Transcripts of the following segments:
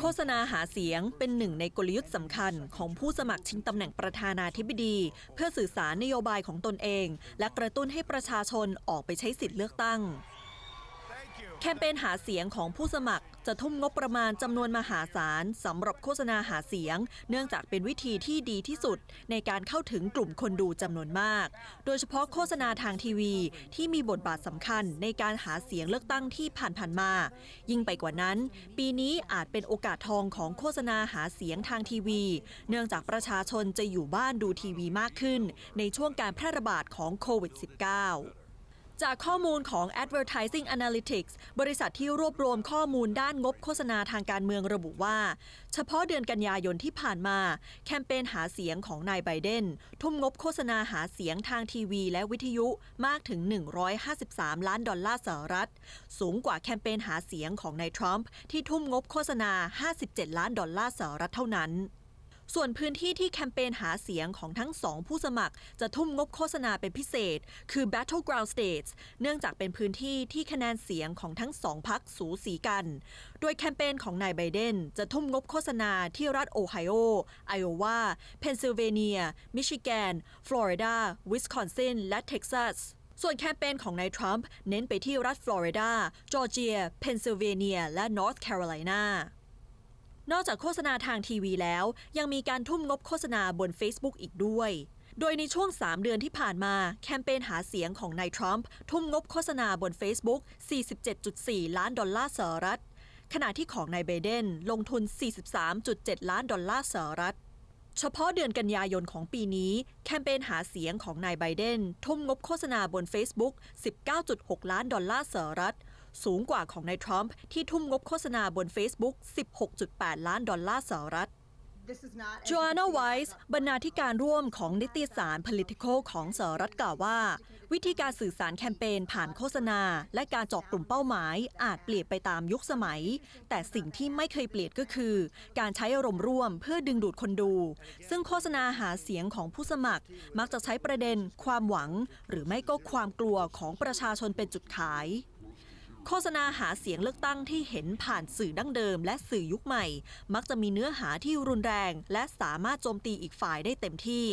โฆษณาหาเสียงเป็นหนึ่งในกลยุทธ์สำคัญของผู้สมัครชิงตำแหน่งประธานาธิบดี เพื่อสื่อสารนโยบายของตนเอง และกระตุ้นให้ประชาชนออกไปใช้สิทธิ์เลือกตั้ง แคมเปญหาเสียงของผู้สมัคร จะทุ่มงบประมาณจำนวนมหาศาลสำหรับโฆษณาหาเสียง เนื่องจากเป็นวิธีที่ดีที่สุด ในการเข้าถึงกลุ่มคนดูจำนวนมาก โดยเฉพาะโฆษณาทางทีวี ที่มีบทบาทสำคัญในการหาเสียงเลือกตั้งที่ผ่านๆมา ยิ่งไปกว่านั้น ปีนี้อาจเป็นโอกาสทองของโฆษณาหาเสียงทางทีวี เนื่องจากประชาชนจะอยู่บ้านดูทีวีมากขึ้น ในช่วงการแพร่ระบาดของโควิด -19 จากข้อมูลของ Advertising Analytics บริษัทที่รวบรวมข้อมูลด้านงบโฆษณาทางการเมืองระบุว่า เฉพาะเดือนกันยายนที่ผ่านมา แคมเปญหาเสียงของนายไบเดน ทุ่มงบโฆษณาหาเสียงทางทีวี และวิทยุมากถึง 153 ล้านดอลลาร์สหรัฐ สูงกว่าแคมเปญหาเสียงของนายทรัมป์ที่ทุ่มงบโฆษณา 57 ล้านดอลลาร์สหรัฐเท่านั้น ส่วนพื้นที่ที่แคมเปญหาเสียงของทั้งสองผู้สมัคร จะทุ่มงบโฆษณาเป็นพิเศษ คือ Battleground States เนื่องจากเป็นพื้นที่ที่คะแนนเสียงของทั้งสองพักสูสีกัน โดยแคมเปญของนายไบเดนจะทุ่มงบโฆษณาที่รัฐโอไฮโอ ไอโอวา เพนซิลเวเนีย มิชิแกน ฟลอริดา วิสคอนซิน และเท็กซัสส่วนแคมเปญของนายทรัมป์เน้นไปที่รัฐฟลอริดา จอร์เจีย เพนซิลเวเนีย และนอร์ทแคโรไลนา นอกจากโฆษณาทางทีวีแล้ว ยังมีการทุ่มงบโฆษณาบน Facebook อีกด้วย โดยในช่วง 3 เดือนที่ผ่านมาแคมเปญหาเสียงของนายทรัมป์ทุ่มงบโฆษณาบน Facebook 47.4 ล้านดอลลาร์สหรัฐ ขณะที่ของนายไบเดนลงทุน 43.7 ล้านดอลลาร์สหรัฐเฉพาะเดือนกันยายนของปีนี้ แคมเปญหาเสียงของนายไบเดนทุ่มงบโฆษณาบน Facebook 19.6 ล้านดอลลาร์สหรัฐ สูงกว่าของนายทรัมป์ที่ทุ่มงบโฆษณาบน Facebook 16.8 ล้านดอลลาร์สหรัฐ This is not จ o อานาไวส์บรรณาธิการร่วมของนิตยสาร Political ของสหรัฐกล่าวว่า วิธีการสื่อสารแคมเปญผ่านโฆษณา และการเจาะกลุ่มเป้าหมาย อาจเปลี่ยนไปตามยุคสมัย แต่สิ่งที่ไม่เคยเปลี่ยนก็คือ การใช้อารมณ์ร่วมเพื่อดึงดูดคนดู ซึ่งโฆษณาหาเสียงของผู้สมัคร มักจะใช้ประเด็น ความหวัง หรือไม่ก็ความกลัวของประชาชนเป็นจุดขาย โฆษณาหาเสียงเลือกตั้งที่เห็นผ่านสื่อดั้งเดิม และสื่อยุคใหม่ มักจะมีเนื้อหาที่รุนแรง และสามารถโจมตีอีกฝ่ายได้เต็มที่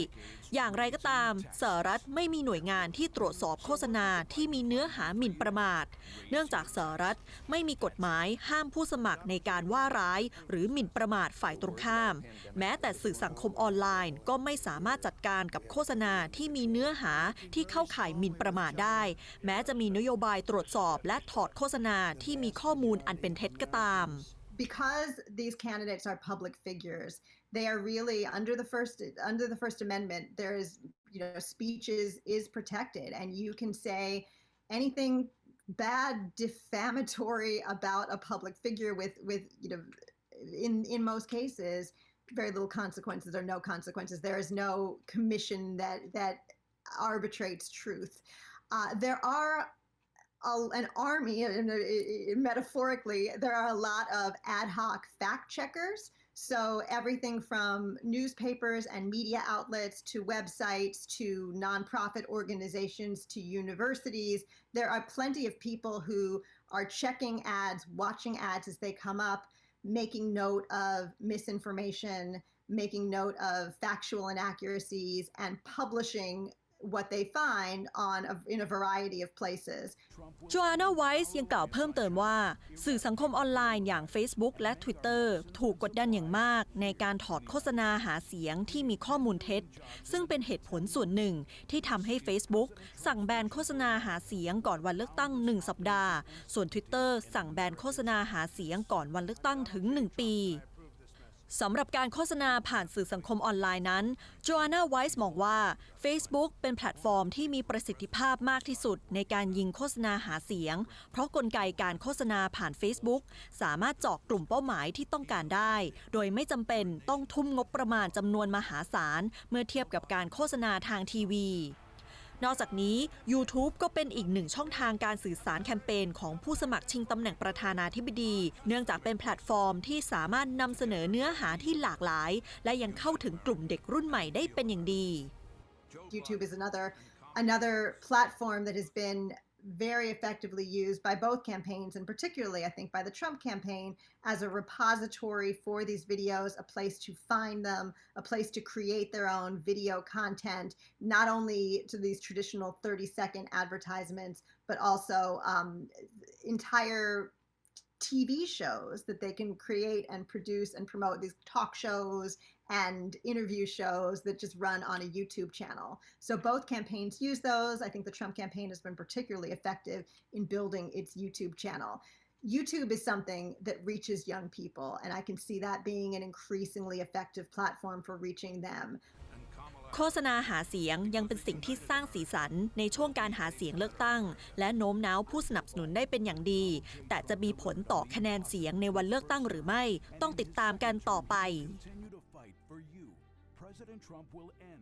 อย่างไรก็ตามสหรัฐไม่มีหน่วยงานที่ตรวจสอบโฆษณาที่มีเนื้อหาหมิ่นประมาท เนื่องจากสหรัฐไม่มีกฎหมายห้ามผู้สมัครในการว่าร้าย หรือหมิ่นประมาทฝ่ายตรงข้าม แม้แต่สื่อสังคมออนไลน์ ก็ไม่สามารถจัดการกับโฆษณาที่มีเนื้อหาที่เข้าข่ายหมิ่นประมาทได้ แม้จะมีนโยบายตรวจสอบและถอดโฆษณาที่มีข้อมูลอันเป็นเท็จก็ตาม because these candidates are public figures they are really under the first under the first amendment there is you know speech is is protected and you can say anything bad defamatory about a public figure with with you know in in most cases very little consequences or no consequences there is no commission that that arbitrates truth uh, there are a, an army, and, uh, metaphorically, there are a lot of ad hoc fact checkers. So, everything from newspapers and media outlets to websites to nonprofit organizations to universities, there are plenty of people who are checking ads, watching ads as they come up, making note of misinformation, making note of factual inaccuracies, and publishing what they find on a, in a variety of places. จ o อานาไวส์ยังกล่าวเพิ่มเติมว่า สื่อสังคมออนไลน์อย่าง Facebook และ Twitter ถูกกดดันอย่างมากในการถอดโฆษณาหาเสียงที่มีข้อมูลเท็จ ซึ่งเป็นเหตุผลส่วนหนึ่งที่ทำให้ Facebook สั่งแบนโฆษณาหาเสียงก่อนวันเลือกตั้ง 1 สัปดาห์ ส่วน Twitter สั่งแบนโฆษณาหาเสียงก่อนวันเลือกตั้งถึง 1 ปี สำหรับการโฆษณาผ่านสื่อสังคมออนไลน์นั้นจอาน่าไวส์มองว่า Facebook เป็นแพลตฟอร์มที่มีประสิทธิภาพมากที่สุดในการยิงโฆษณาหาเสียง เพราะกลไกการโฆษณาผ่าน Facebook สามารถเจาะกลุ่มเป้าหมายที่ต้องการได้ โดยไม่จำเป็นต้องทุ่มงบประมาณจำนวนมหาศาล เมื่อเทียบกับการโฆษณาทางทีวี นอกจากนี้ YouTube ก็เป็นอีกหนึ่งช่องทางการสื่อสารแคมเปญของผู้สมัครชิงตำแหน่งประธานาธิบดี เนื่องจากเป็นแพลตฟอร์มที่สามารถนำเสนอเนื้อหาที่หลากหลาย และยังเข้าถึงกลุ่มเด็กรุ่นใหม่ได้เป็นอย่างดี YouTube is another another platform that has been very effectively used by both campaigns, and particularly, I think, by the Trump campaign as a repository for these videos, a place to find them, a place to create their own video content, not only to these traditional 30 second advertisements, but also um, entire TV shows that they can create and produce and promote these talk shows and interview shows that just run on a YouTube channel. So both campaigns use those. I think the Trump campaign has been particularly effective in building its YouTube channel. YouTube is something that reaches young people, and I can see that being an increasingly effective platform for reaching them. And Kamala โฆษณาหาเสียงยังเป็นสิ่งที่สร้างสีสันในช่วงการหาเสียงเลือกตั้ง และโน้มน้าวผู้สนับสนุนได้เป็นอย่างดี แต่จะมีผลต่อคะแนนเสียงในวันเลือกตั้งหรือไม่ ต้องติดตามกันต่อไป President Trump will end